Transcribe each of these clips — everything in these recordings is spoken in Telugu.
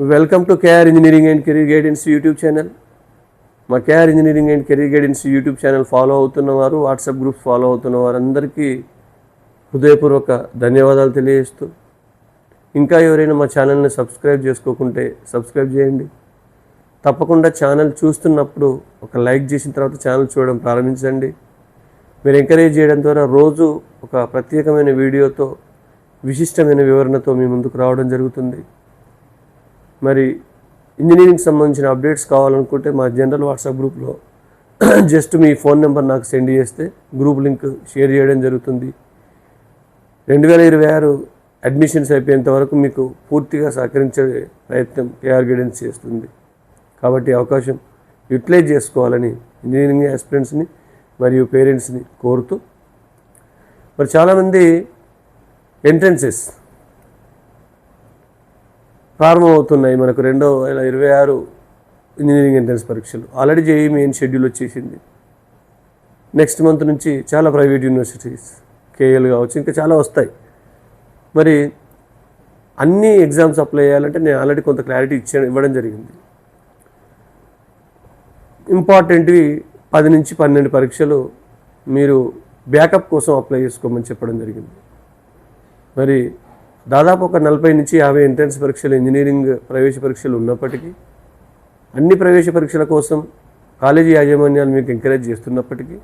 Welcome to KR engineering and career guidance YouTube channel. మా KR engineering and career guidance YouTube channel follow అవుతున్నవారు WhatsApp groups follow అవుతున్న వారందరికీ హృదయపూర్వక ధన్యవాదాలు తెలియజేస్తూ ఇంకా ఎవరైనా మా ఛానల్ని సబ్స్క్రైబ్ చేసుకోకుంటే సబ్స్క్రైబ్ చేయండి. తప్పకుండా ఛానల్ చూస్తున్నప్పుడు ఒక లైక్ చేసిన తర్వాత ఛానల్ చూడడం ప్రారంభించండి. మీరు ఎంకరేజ్ చేయడం ద్వారా రోజు ఒక ప్రత్యేకమైన వీడియోతో విశిష్టమైన వివరణతో మీ ముందుకు రావడం జరుగుతుంది. మరి ఇంజనీరింగ్ సంబంధించిన అప్డేట్స్ కావాలనుకుంటే మా జనరల్ వాట్సాప్ గ్రూప్లో జస్ట్ మీ ఫోన్ నెంబర్ నాకు సెండ్ చేస్తే గ్రూప్ లింక్ షేర్ చేయడం జరుగుతుంది. రెండు వేల ఇరవై ఆరు అడ్మిషన్స్ అయిపోయేంత వరకు మీకు పూర్తిగా సహకరించే ప్రయత్నం కేఆర్ గైడెన్స్ చేస్తుంది. కాబట్టి అవకాశం యూటిలైజ్ చేసుకోవాలని ఇంజనీరింగ్ ఆస్పిరెంట్స్ని మరియు పేరెంట్స్ని కోరుతూ మరి చాలామంది ఎంట్రన్సెస్ ప్రారంభమవుతున్నాయి మనకు రెండో వేల ఇరవై ఆరు ఇంజనీరింగ్ ఎంట్రన్స్ పరీక్షలు. ఆల్రెడీ జేఈ మెయిన్ షెడ్యూల్ వచ్చేసింది. నెక్స్ట్ మంత్ నుంచి చాలా ప్రైవేట్ యూనివర్సిటీస్ కేఎల్ కావచ్చు ఇంకా చాలా వస్తాయి. మరి అన్ని ఎగ్జామ్స్ అప్లై చేయాలంటే నేను ఆల్రెడీ కొంత క్లారిటీ ఇచ్చా ఇవ్వడం జరిగింది. ఇంపార్టెంట్వి పది నుంచి పన్నెండు పరీక్షలు మీరు బ్యాకప్ కోసం అప్లై చేసుకోమని చెప్పడం జరిగింది. మరి దాదాపు ఒక నలభై నుంచి యాభై ఎంట్రన్స్ పరీక్షలు ఇంజనీరింగ్ ప్రవేశ పరీక్షలు ఉన్నప్పటికీ అన్ని ప్రవేశ పరీక్షల కోసం కాలేజీ యాజమాన్యాలు మీకు ఎంకరేజ్ చేస్తున్నప్పటికీ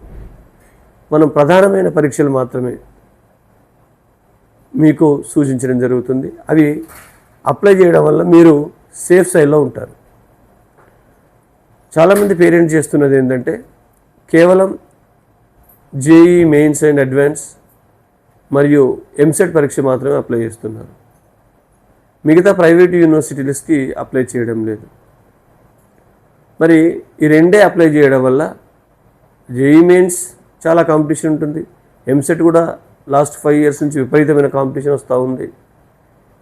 మనం ప్రధానమైన పరీక్షలు మాత్రమే మీకు సూచించడం జరుగుతుంది. అవి అప్లై చేయడం వల్ల మీరు సేఫ్ సైడ్లో ఉంటారు. చాలామంది పేరెంట్స్ చేస్తున్నది ఏంటంటే కేవలం జేఈ మెయిన్స్ అండ్ అడ్వాన్స్ మరియు ఎంసెట్ పరీక్ష మాత్రమే అప్లై చేస్తున్నారు. మిగతా ప్రైవేట్ యూనివర్సిటీస్కి అప్లై చేయడం లేదు. మరి ఈ రెండే అప్లై చేయడం వల్ల జేఈ మెయిన్స్ చాలా కాంపిటీషన్ ఉంటుంది. ఎంసెట్ కూడా లాస్ట్ ఫైవ్ ఇయర్స్ నుంచి విపరీతమైన కాంపిటీషన్ వస్తూ ఉంది.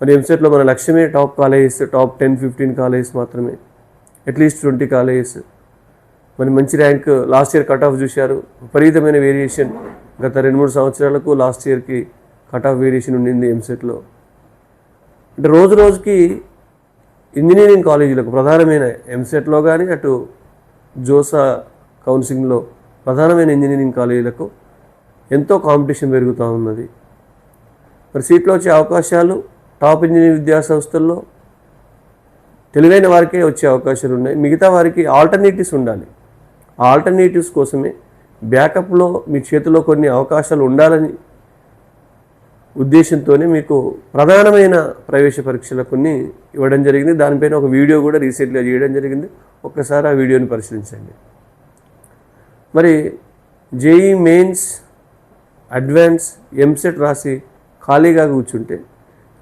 మరి ఎంసెట్లో మన లక్ష్యమే top colleges top ten fifteen colleges మాత్రమే. అట్లీస్ట్ ట్వంటీ కాలేజెస్ మరి మంచి rank last year cut off చూశారు. విపరీతమైన వేరియేషన్ గత రెండు మూడు సంవత్సరాలకు లాస్ట్ ఇయర్కి కట్ ఆఫ్ వేరియేషన్ ఉండింది ఎంసెట్లో. అంటే రోజు రోజుకి ఇంజనీరింగ్ కాలేజీలకు ప్రధానమైన ఎంసెట్లో కానీ అటు జోసా కౌన్సిలింగ్లో ప్రధానమైన ఇంజనీరింగ్ కాలేజీలకు ఎంతో కాంపిటీషన్ పెరుగుతూ ఉన్నది. మరి సీట్లో వచ్చే అవకాశాలు టాప్ ఇంజనీరింగ్ విద్యా సంస్థల్లో తెలివైన వారికే వచ్చే అవకాశాలు ఉన్నాయి. మిగతా వారికి ఆల్టర్నేటివ్స్ ఉండాలి. ఆ ఆల్టర్నేటివ్స్ కోసమే బ్యాకప్లో మీ చేతిలో కొన్ని అవకాశాలు ఉండాలని ఉద్దేశంతోనే మీకు ప్రధానమైన ప్రవేశ పరీక్షలు కొన్ని ఇవ్వడం జరిగింది. దానిపైన ఒక వీడియో కూడా రీసెంట్గా చేయడం జరిగింది. ఒక్కసారి ఆ వీడియోని పరిశీలించండి. మరి జేఈ మెయిన్స్ అడ్వాన్స్ ఎంసెట్ రాసి ఖాళీగా కూర్చుంటే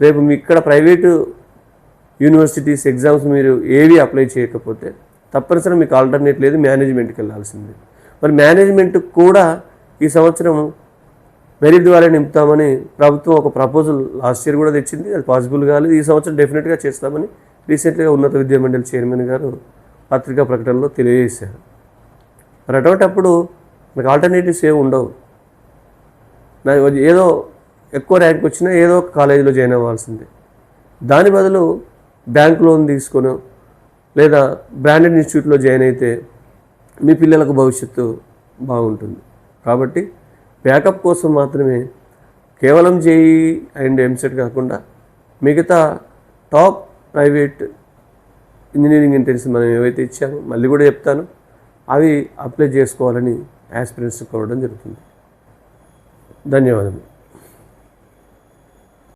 రేపు మీ ఇక్కడ ప్రైవేటు యూనివర్సిటీస్ ఎగ్జామ్స్ మీరు ఏవి అప్లై చేయకపోతే తప్పనిసరి మీకు ఆల్టర్నేట్ లేదు మేనేజ్మెంట్కి వెళ్ళాల్సిందే. మరి మేనేజ్మెంట్ కూడా ఈ సంవత్సరం మెరిట్ ద్వారా నింపుతామని ప్రభుత్వం ఒక ప్రపోజల్ లాస్ట్ ఇయర్ కూడా తెచ్చింది. అది పాసిబుల్ కాలేదు. ఈ సంవత్సరం డెఫినెట్గా చేస్తామని రీసెంట్గా ఉన్నత విద్యా మండలి చైర్మన్ గారు పత్రికా ప్రకటనలో తెలియజేశారు. మరి అటువంటప్పుడు మీకు ఆల్టర్నేటివ్స్ ఏమి ఉండవు. నా ఏదో ఎక్కువ ర్యాంక్ వచ్చినా ఏదో ఒక కాలేజీలో జాయిన్ అవ్వాల్సిందే. దాని బదులు బ్యాంక్ లోన్ తీసుకొని లేదా బ్రాండెడ్ ఇన్స్టిట్యూట్లో జాయిన్ అయితే మీ పిల్లలకు భవిష్యత్తు బాగుంటుంది. కాబట్టి బ్యాకప్ కోసం మాత్రమే కేవలం జేఈ అండ్ ఎంసెట్ కాకుండా మిగతా టాప్ ప్రైవేట్ ఇంజనీరింగ్ ఎంట్రెన్స్ మనం ఏవైతే ఇచ్చామో మళ్ళీ కూడా చెప్తాను అవి అప్లై చేసుకోవాలని యాస్పిరెంట్స్ కోరడం జరుగుతుంది. ధన్యవాదములు.